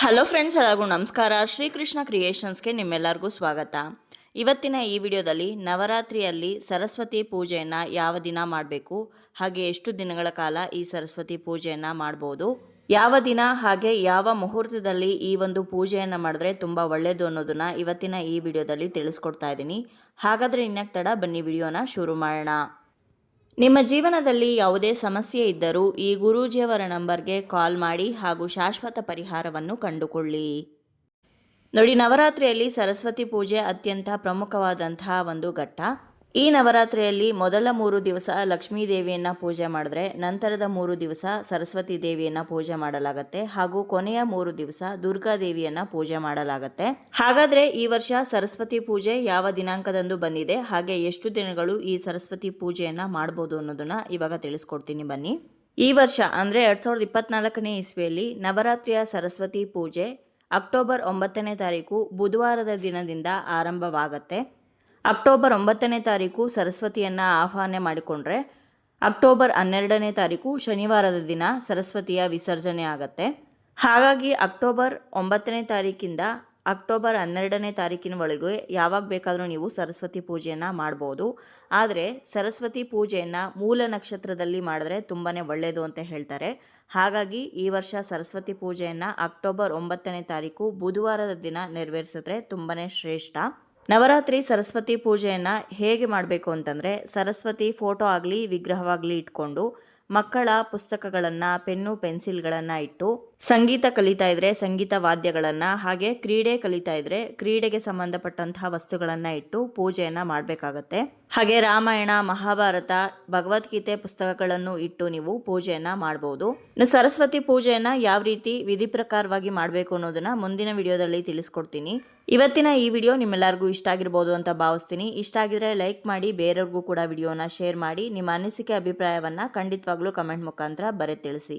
Hello friends ಎಲ್ಲರಿಗೂ ನಮಸ್ಕಾರ. ಶ್ರೀಕೃಷ್ಣ ಕ್ರಿಯೇಷನ್ಸ್ಗೆ ನಿಮ್ಮೆಲ್ಲರಿಗೂ ಸ್ವಾಗತ. ಇವತ್ತಿನ ಈ ವಿಡಿಯೋದಲ್ಲಿ ನವರಾತ್ರಿಯಲ್ಲಿ ಸರಸ್ವತಿ ಪೂಜೆಯನ್ನು ಯಾವ ದಿನ ಮಾಡಬೇಕು? ಹಾಗೆ ಎಷ್ಟು ದಿನಗಳ ಕಾಲ ಈ ಸರಸ್ವತಿ ಪೂಜೆಯನ್ನು ಮಾಡ್ಬೋದು? ಯಾವ ದಿನ ಹಾಗೆ ಯಾವ ಮುಹೂರ್ತದಲ್ಲಿ ಈ ಒಂದು ಪೂಜೆಯನ್ನು ಮಾಡಿದ್ರೆ ತುಂಬ ಒಳ್ಳೆಯದು ಅನ್ನೋದನ್ನು ಇವತ್ತಿನ ಈ ವಿಡಿಯೋದಲ್ಲಿ ತಿಳಿಸ್ಕೊಡ್ತಾ ಇದ್ದೀನಿ. ಹಾಗಾದರೆ ಇನ್ನಕ್ಕೆ ತಡ? ಬನ್ನಿ ವಿಡಿಯೋನ ಶುರು ಮಾಡೋಣ. ನಿಮ್ಮ ಜೀವನದಲ್ಲಿ ಯಾವುದೇ ಸಮಸ್ಯೆ ಇದ್ದರೂ ಈ ಗುರೂಜಿಯವರ ನಂಬರ್ಗೆ ಕಾಲ್ ಮಾಡಿ ಹಾಗೂ ಶಾಶ್ವತ ಪರಿಹಾರವನ್ನು ಕಂಡುಕೊಳ್ಳಿ. ನೋಡಿ, ನವರಾತ್ರಿಯಲ್ಲಿ ಸರಸ್ವತಿ ಪೂಜೆ ಅತ್ಯಂತ ಪ್ರಮುಖವಾದಂತಹ ಒಂದು ಘಟ್ಟ. ಈ ನವರಾತ್ರಿಯಲ್ಲಿ ಮೊದಲ ಮೂರು ದಿವಸ ಲಕ್ಷ್ಮೀ ದೇವಿಯನ್ನು ಪೂಜೆ ಮಾಡಿದ್ರೆ ನಂತರದ ಮೂರು ದಿವಸ ಸರಸ್ವತಿ ದೇವಿಯನ್ನು ಪೂಜೆ ಮಾಡಲಾಗತ್ತೆ ಹಾಗೂ ಕೊನೆಯ ಮೂರು ದಿವಸ ದುರ್ಗಾ ದೇವಿಯನ್ನು ಪೂಜೆ ಮಾಡಲಾಗತ್ತೆ. ಹಾಗಾದ್ರೆ ಈ ವರ್ಷ ಸರಸ್ವತಿ ಪೂಜೆ ಯಾವ ದಿನಾಂಕದಂದು ಬಂದಿದೆ? ಹಾಗೆ ಎಷ್ಟು ದಿನಗಳು ಈ ಸರಸ್ವತಿ ಪೂಜೆಯನ್ನು ಮಾಡ್ಬೋದು ಅನ್ನೋದನ್ನ ಇವಾಗ ತಿಳಿಸ್ಕೊಡ್ತೀನಿ ಬನ್ನಿ. ಈ ವರ್ಷ ಅಂದರೆ ಎರಡು ಸಾವಿರದ ಇಪ್ಪತ್ನಾಲ್ಕನೇ ಇಸ್ವಿಯಲ್ಲಿ ನವರಾತ್ರಿಯ ಸರಸ್ವತಿ ಪೂಜೆ ಅಕ್ಟೋಬರ್ ಒಂಬತ್ತನೇ ತಾರೀಕು ಬುಧವಾರದ ದಿನದಿಂದ ಆರಂಭವಾಗತ್ತೆ. ಅಕ್ಟೋಬರ್ ಒಂಬತ್ತನೇ ತಾರೀಕು ಸರಸ್ವತಿಯನ್ನು ಆಹ್ವಾನ ಮಾಡಿಕೊಂಡ್ರೆ, ಅಕ್ಟೋಬರ್ ಹನ್ನೆರಡನೇ ತಾರೀಕು ಶನಿವಾರದ ದಿನ ಸರಸ್ವತಿಯ ವಿಸರ್ಜನೆ ಆಗತ್ತೆ. ಹಾಗಾಗಿ ಅಕ್ಟೋಬರ್ ಒಂಬತ್ತನೇ ತಾರೀಕಿಂದ ಅಕ್ಟೋಬರ್ ಹನ್ನೆರಡನೇ ತಾರೀಕಿನವರೆಗೂ ಯಾವಾಗ ಬೇಕಾದರೂ ನೀವು ಸರಸ್ವತಿ ಪೂಜೆಯನ್ನು ಮಾಡ್ಬೋದು. ಆದರೆ ಸರಸ್ವತಿ ಪೂಜೆಯನ್ನು ಮೂಲ ನಕ್ಷತ್ರದಲ್ಲಿ ಮಾಡಿದ್ರೆ ತುಂಬಾ ಒಳ್ಳೆಯದು ಅಂತ ಹೇಳ್ತಾರೆ. ಹಾಗಾಗಿ ಈ ವರ್ಷ ಸರಸ್ವತಿ ಪೂಜೆಯನ್ನು ಅಕ್ಟೋಬರ್ ಒಂಬತ್ತನೇ ತಾರೀಕು ಬುಧವಾರದ ದಿನ ನೆರವೇರಿಸಿದ್ರೆ ತುಂಬಾ ಶ್ರೇಷ್ಠ. ನವರಾತ್ರಿ ಸರಸ್ವತಿ ಪೂಜೆಯನ್ನು ಹೇಗೆ ಮಾಡಬೇಕು ಅಂತಂದರೆ ಸರಸ್ವತಿ ಫೋಟೋ ಆಗಲಿ, ವಿಗ್ರಹವಾಗಲಿ ಇಟ್ಕೊಂಡು ಮಕ್ಕಳ ಪುಸ್ತಕಗಳನ್ನು, ಪೆನ್ನು, ಪೆನ್ಸಿಲ್ಗಳನ್ನು ಇಟ್ಟು ಸಂಗೀತ ಕಲಿತಾ ಇದ್ರೆ ಸಂಗೀತ ವಾದ್ಯಗಳನ್ನು, ಹಾಗೆ ಕ್ರೀಡೆ ಕಲಿತಾ ಇದ್ರೆ ಕ್ರೀಡೆಗೆ ಸಂಬಂಧಪಟ್ಟಂತಹ ವಸ್ತುಗಳನ್ನು ಇಟ್ಟು ಪೂಜೆಯನ್ನು ಮಾಡಬೇಕಾಗತ್ತೆ. ಹಾಗೆ ರಾಮಾಯಣ, ಮಹಾಭಾರತ, ಭಗವದ್ಗೀತೆ ಪುಸ್ತಕಗಳನ್ನು ಇಟ್ಟು ನೀವು ಪೂಜೆಯನ್ನು ಇನ್ನು ಸರಸ್ವತಿ ಪೂಜೆಯನ್ನು ಯಾವ ರೀತಿ ವಿಧಿ ಪ್ರಕಾರವಾಗಿ ಮಾಡಬೇಕು ಅನ್ನೋದನ್ನ ಮುಂದಿನ ವಿಡಿಯೋದಲ್ಲಿ ತಿಳಿಸ್ಕೊಡ್ತೀನಿ. ಇವತ್ತಿನ ಈ ವಿಡಿಯೋ ನಿಮ್ಮೆಲ್ಲರಿಗೂ ಇಷ್ಟ ಆಗಿರ್ಬೋದು ಅಂತ ಭಾವಿಸ್ತೀನಿ. ಇಷ್ಟ ಆಗಿದ್ರೆ ಲೈಕ್ ಮಾಡಿ, ಬೇರೆಯವ್ರಿಗೂ ಕೂಡ ವಿಡಿಯೋನ ಶೇರ್ ಮಾಡಿ, ನಿಮ್ಮ ಅನಿಸಿಕೆ ಅಭಿಪ್ರಾಯವನ್ನು ಖಂಡಿತವಾಗ್ಲೂ ಕಮೆಂಟ್ ಮುಖಾಂತರ ಬರೆ ತಿಳಿಸಿ.